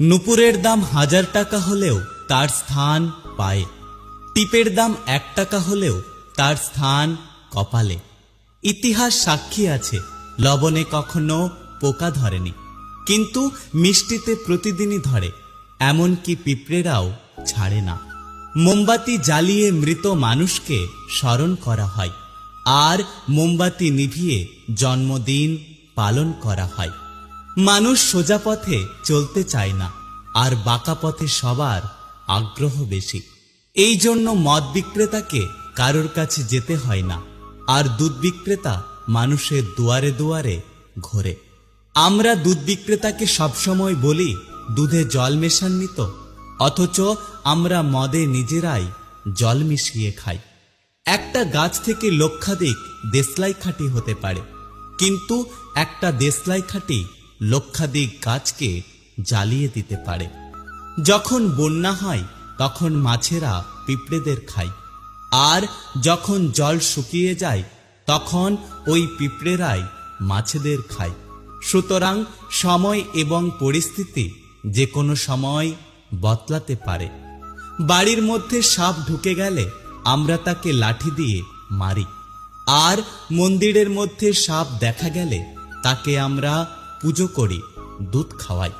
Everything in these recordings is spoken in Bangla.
নুপুরের দাম হাজার টাকা হলেও তার স্থান পায়ে। টিপের দাম এক টাকা হলেও তার স্থান কপালে। ইতিহাস সাক্ষী আছে, লবণে কখনো পোকা ধরেনি। কিন্তু মিষ্টিতে প্রতিদিনই ধরে, এমনকি পিঁপড়েরাও ছাড়ে না। মোমবাতি জ্বালিয়ে মৃত মানুষকে স্মরণ করা হয়, আর মোমবাতি নিভিয়ে জন্মদিন পালন করা হয়। মানুষ সোজা পথে চলতে চায় না, আর বাঁকা পথে সবার আগ্রহ বেশি। এই জন্য মদ বিক্রেতাকে কারোর কাছে যেতে হয় না, আর দুধ বিক্রেতা মানুষের দুয়ারে দুয়ারে ঘোরে। আমরা দুধ বিক্রেতাকে সবসময় বলি, দুধে জল মেশাননি তো, অথচ আমরা মদে নিজেরাই জল মিশিয়ে খাই। একটা গাছ থেকে লক্ষাধিক দেশলাই খাঁটি হতে পারে, কিন্তু একটা দেশলাই খাঁটি লক্ষাধিক গাছকে জ্বালিয়ে দিতে পারে। যখন বন্যা হয়, তখন মাছেরা পিঁপড়েদের খায়। আর যখন জল শুকিয়ে যায়, তখন ওই পিঁপড়েরাই মাছেদের খায়। সুতরাং সময় এবং পরিস্থিতি যে কোনো সময় বদলাতে পারে। বাড়ির মধ্যে সাপ ঢুকে গেলে আমরা তাকে লাঠি দিয়ে মারি। আর মন্দিরের মধ্যে সাপ দেখা গেলে তাকে আমরা পুজো করি, দুধ খাওয়াই।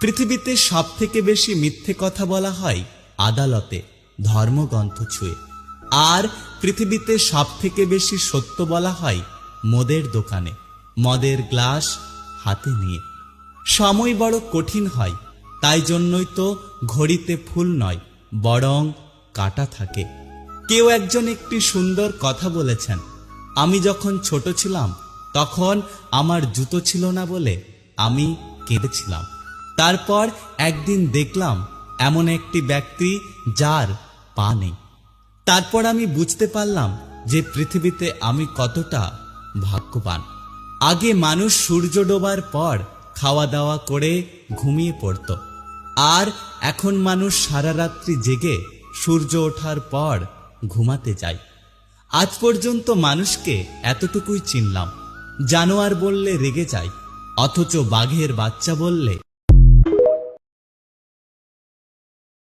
পৃথিবীতে সব থেকে বেশি মিথ্যে কথা বলা হয় আদালতে, ধর্মগ্রন্থ ছুঁয়ে। আর পৃথিবীতে সব থেকে বেশি সত্য বলা হয় মদের দোকানে, মদের গ্লাস হাতে নিয়ে। সময় বড় কঠিন হয়, তাই জন্যই তো ঘড়িতে ফুল নয়, বরং কাটা থাকে। কেউ একজন একটি সুন্দর কথা বলেছেন, আমি যখন ছোট ছিলাম তখন আমার জুতো ছিল না বলে আমি কেঁদেছিলাম। তারপর একদিন দেখলাম এমন একটি ব্যক্তি যার পা নেই। তারপর আমি বুঝতে পারলাম যে পৃথিবীতে আমি কতটা ভাগ্যবান। আগে মানুষ সূর্য ডোবার পর খাওয়া দাওয়া করে ঘুমিয়ে পড়ত। আর এখন মানুষ সারা রাত্রি জেগে সূর্য ওঠার পর ঘুমাতে যায়। আজ পর্যন্ত মানুষকে এতটুকুই চিনলাম। জানোয়ার বললে রেগে যায় অথচ বাঘের বাচ্চা বললে